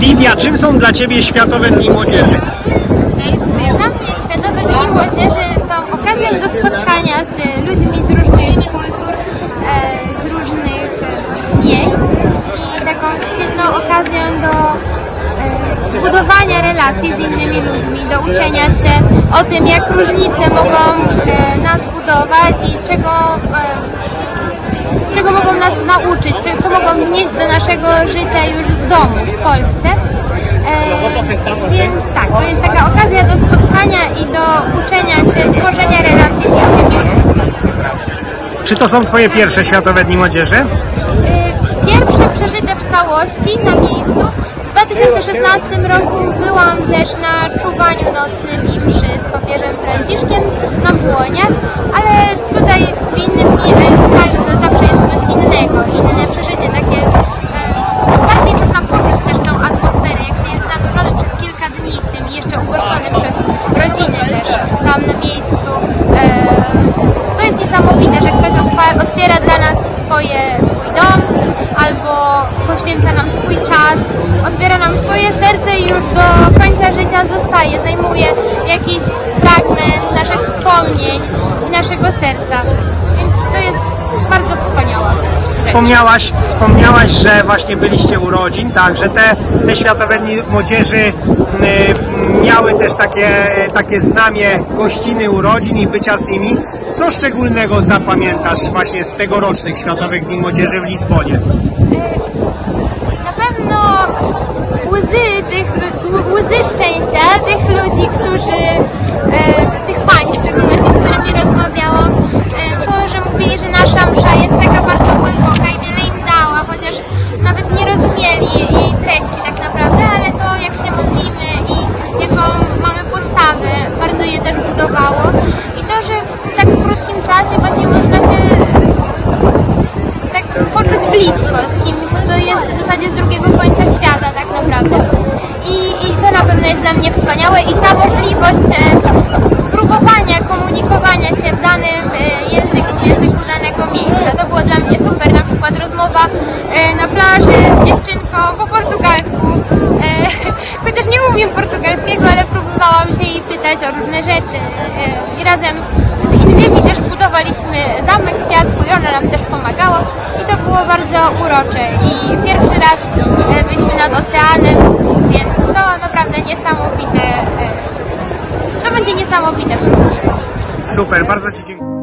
Lidia, czym są dla Ciebie Światowe Dni Młodzieży? Dla mnie Światowe Dni Młodzieży są okazją do spotkania z ludźmi z różnych kultur, e, z różnych miejsc i taką świetną okazją do e, budowania relacji z innymi ludźmi, do uczenia się o tym, jak różnice mogą e, nas budować i czego, czego mogą nas nauczyć, czy- co mogą wnieść do naszego życia już w domu, w Polsce. E, więc tak, to jest taka okazja do spotkania i do uczenia się, tworzenia relacji z innymi. Czy to są Twoje pierwsze Światowe Dni Młodzieży? Y, Pierwsze przeżyte w całości na miejscu. W 2016 roku byłam też na czuwaniu nocnym i mszy z papieżem Franciszkiem na Błonie, ale tutaj w innym mi- e, kraju to zawsze jest coś innego, inne przeżycie, takie e, bardziej można poczuć też tą atmosferę, jak się jest zanurzonym przez kilka dni w tym i jeszcze ugoszczonym przez rodziny też tam na miejscu. E, to jest niesamowite, że ktoś otwiera dla nas swoje, swój dom albo poświęca nam swój czas, otwiera nam swoje serce i już do końca życia zostaje, zajmuje jakiś fragment naszych wspomnień i naszego serca. Więc to jest bardzo wspaniała rzecz. Wspomniałaś, wspomniałaś, że właśnie byliście urodzin, tak, że te, te Światowe Dni Młodzieży y, miały też takie, takie znamie gościny urodzin i bycia z nimi. Co szczególnego zapamiętasz właśnie z tegorocznych Światowych Dni Młodzieży w Lizbonie? Na pewno łzy, tych, łzy szczęścia tych ludzi, którzy, e, tych pań w szczególności, z którymi rozmawiałam, jej treści tak naprawdę, ale to jak się modlimy i jaką mamy postawę, bardzo je też budowało. I to, że w tak krótkim czasie właśnie można się tak poczuć blisko z kimś, kto jest w zasadzie z drugiego końca świata tak naprawdę. I, I to na pewno jest dla mnie wspaniałe i ta możliwość e, próbowania, komunikowania się w danym e, języku, w języku danego miejsca. To było dla mnie super, na przykład rozmowa e, na plaży z dziewczynką po portugalsku. E, chociaż nie umiem portugalskiego, ale próbowałam się jej pytać o różne rzeczy. E, I razem z innymi też budowaliśmy zamek z piasku i ona nam też pomagała i to było bardzo urocze i pierwszy raz e, byliśmy nad oceanem, więc to naprawdę niesamowite, e, to będzie niesamowite wspomnienie. Super, bardzo Ci dziękuję.